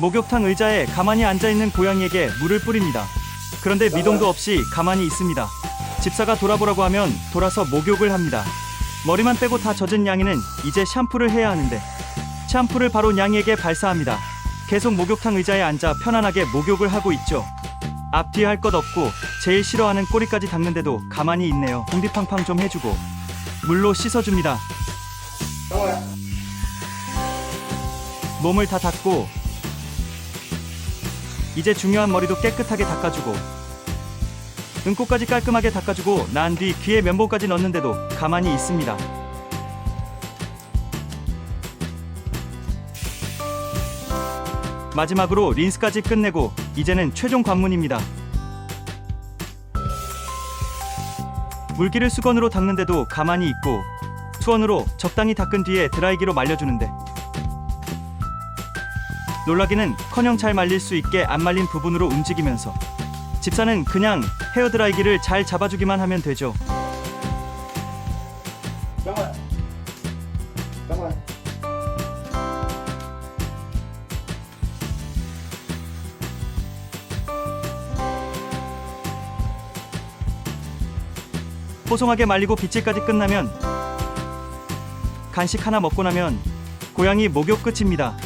목욕탕 의자에 가만히 앉아있는 고양이에게 물을 뿌립니다. 그런데 미동도 없이 가만히 있습니다. 집사가 돌아보라고 하면 돌아서 목욕을 합니다. 머리만 빼고 다 젖은 양이는 이제 샴푸를 해야 하는데 샴푸를 바로 양이에게 발사합니다. 계속 목욕탕 의자에 앉아 편안하게 목욕을 하고 있죠. 앞뒤 할 것 없고 제일 싫어하는 꼬리까지 닦는데도 가만히 있네요. 궁디팡팡 좀 해주고 물로 씻어줍니다. 몸을 다 닦고 이제 중요한 머리도 깨끗하게 닦아주고 은꼬까지 깔끔하게 닦아주고 난 뒤 귀에 면봉까지 넣는데도 가만히 있습니다. 마지막으로 린스까지 끝내고 이제는 최종 관문입니다. 물기를 수건으로 닦는데도 가만히 있고 수건으로 적당히 닦은 뒤에 드라이기로 말려주는데 놀라기는 커녕 잘 말릴 수 있게 안 말린 부분으로 움직이면서 집사는 그냥 헤어드라이기를 잘 잡아주기만 하면 되죠. 잠깐만. 잠깐만. 뽀송하게 말리고 빗질까지 끝나면 간식 하나 먹고 나면 고양이 목욕 끝입니다.